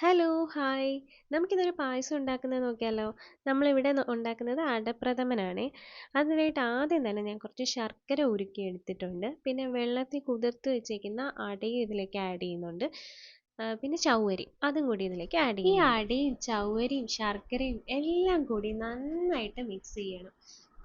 Hello hi. നമുക്കിതൊരു പായസം ഉണ്ടാക്കുന്നത് നോക്കിയാലോ? നമ്മളിവിടെ ഉണ്ടാക്കുന്നത് അടപ്രഥമനാണ്. അതിനായിട്ട് ആദ്യം തന്നെ ഞാൻ കുറച്ച് ശർക്കര ഉരുക്കി എടുത്തിട്ടുണ്ട്. പിന്നെ വെള്ളത്തിൽ കുതിർത്ത് വെച്ചേക്കുന്ന അടയും ഇതിലേക്ക് ആഡ് ചെയ്യുന്നുണ്ട്. പിന്നെ ചൗവരി അതും കൂടി ഇതിലേക്ക് ആഡ് ചെയ്യും ഈ അടയും ചൗവരിയും ശർക്കരയും എല്ലാം കൂടി നന്നായിട്ട് മിക്സ് ചെയ്യണം.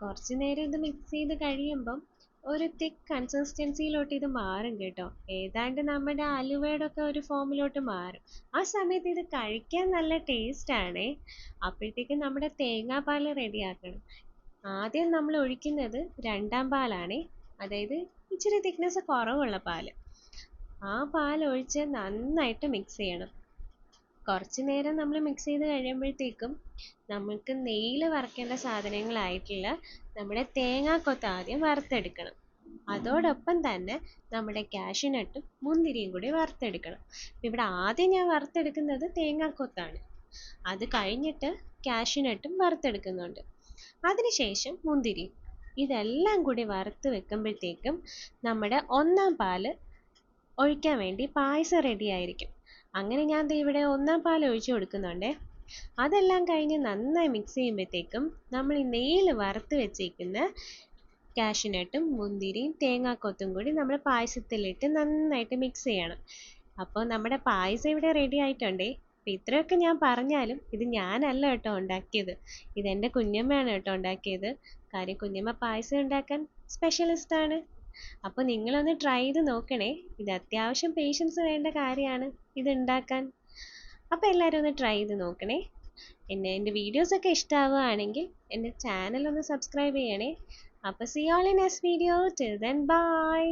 കുറച്ച് നേരം ഇത് മിക്സ് ചെയ്ത് കഴിയുമ്പം ഒരു തിക്ക് കൺസിസ്റ്റൻസിയിലോട്ട് ഇത് മാറും കേട്ടോ. ഏതാണ്ട് നമ്മുടെ അലുവയുടെ ഒക്കെ ഒരു ഫോമിലോട്ട് മാറും. ആ സമയത്ത് ഇത് കഴിക്കാൻ നല്ല ടേസ്റ്റ് ആണേ. അപ്പോഴത്തേക്കും നമ്മുടെ തേങ്ങാപ്പാൽ റെഡിയാക്കണം ആദ്യം നമ്മൾ ഒഴിക്കുന്നത് രണ്ടാം പാലാണേ. അതായത് ഇച്ചിരി തിക്നെസ് കുറവുള്ള പാൽ ആ പാൽ ഒഴിച്ച് നന്നായിട്ട് മിക്സ് ചെയ്യണം. കുറച്ച് നേരം നമ്മൾ മിക്സ് ചെയ്ത് കഴിയുമ്പോഴത്തേക്കും നമുക്ക് നെയ്യിൽ വറക്കേണ്ട സാധനങ്ങളായിട്ടുള്ള നമ്മുടെ തേങ്ങാക്കൊത്ത് ആദ്യം വറുത്തെടുക്കണം. അതോടൊപ്പം തന്നെ നമ്മുടെ കാഷ്യൂനട്ടും മുന്തിരിയും കൂടി വറുത്തെടുക്കണം. ഇവിടെ ആദ്യം ഞാൻ വറുത്തെടുക്കുന്നത് തേങ്ങാക്കൊത്താണ്. അത് കഴിഞ്ഞിട്ട് കാഷ്യൂനട്ടും വറുത്തെടുക്കുന്നുണ്ട്. അതിനുശേഷം മുന്തിരി ഇതെല്ലാം കൂടി വറുത്ത് വെക്കുമ്പോഴത്തേക്കും നമ്മുടെ ഒന്നാം പാൽ ഒഴിക്കാൻ വേണ്ടി പായസം റെഡി ആയിരിക്കും. അങ്ങനെ ഞാൻ ദേ ഇവിടെ ഒന്നാം പാൽ ഒഴിച്ചു കൊടുക്കുന്നുണ്ടേ. അതെല്ലാം കഴിഞ്ഞ് നന്നായി മിക്സ് ചെയ്യുമ്പോഴത്തേക്കും നമ്മൾ ഈ നെയ്യിൽ വറുത്ത് വെച്ചേക്കുന്ന കാഷ്യൂനട്ടും മുന്തിരിയും തേങ്ങാക്കൊത്തും കൂടി നമ്മൾ പായസത്തിലിട്ട് നന്നായിട്ട് മിക്സ് ചെയ്യണം. അപ്പോൾ നമ്മുടെ പായസം ഇവിടെ റെഡി ആയിട്ടുണ്ടേ. അപ്പം ഇത്രയൊക്കെ ഞാൻ പറഞ്ഞാലും ഇത് ഞാനല്ല കേട്ടോ ഉണ്ടാക്കിയത്. ഇതെന്റെ കുഞ്ഞമ്മയാണ് കേട്ടോ ഉണ്ടാക്കിയത്. കാര്യം കുഞ്ഞമ്മ പായസം ഉണ്ടാക്കാൻ സ്പെഷ്യലിസ്റ്റ് ആണ്. അപ്പോൾ നിങ്ങളൊന്ന് ട്രൈ ചെയ്ത് നോക്കണേ. ഇത് അത്യാവശ്യം പേഷ്യൻസ് വേണ്ട കാര്യമാണ് ഇത് ഉണ്ടാക്കാൻ. അപ്പോൾ എല്ലാവരും ഒന്ന് ട്രൈ ചെയ്ത് നോക്കണേ. എന്നെ എന്റെ വീഡിയോസൊക്കെ ഇഷ്ടമാവുകയാണെങ്കിൽ എന്റെ ചാനൽ ഒന്ന് സബ്സ്ക്രൈബ് ചെയ്യണേ. അപ്പോൾ see all in next video till then bye